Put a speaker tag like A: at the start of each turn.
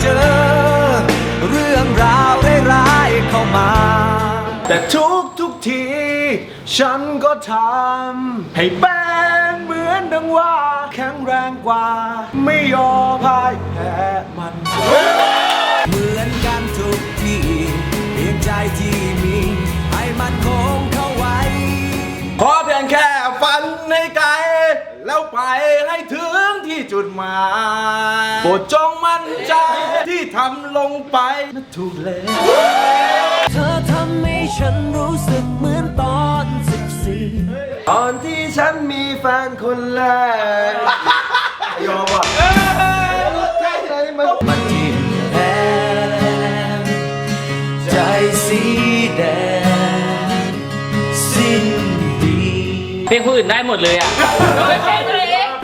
A: เจอ เรื่องราวร้ายๆเข้ามา แต่
B: ทุก
C: ทุกที ฉันก็ทำให้เป็นเหมือนดังว่า แข็
B: งแรงกว่
C: า ไม่
B: ยอมพ่ายแพ้มัน
A: เหมือนกันทุกทีเพียงใจที่มี ให้มันคงเข้าไว้
D: ขอเพียงแค่ฝันให้ไกล แล้วไปให้ถึงที่จุดหมาย โปรดจงมั่นใจที่ทำลงไปนะถูกแล้ว
A: เธอทำให้ฉันรู้สึกเหมือนตอนสิบสี่
C: ตอนที่ฉันมีแฟนคนแรกยอมอะใจมัน
A: มันทิ่มแทงใจสีแดงสิ้นดีเ
B: พลงคนอื่นได้หมดเลยอะยกเว้นเพล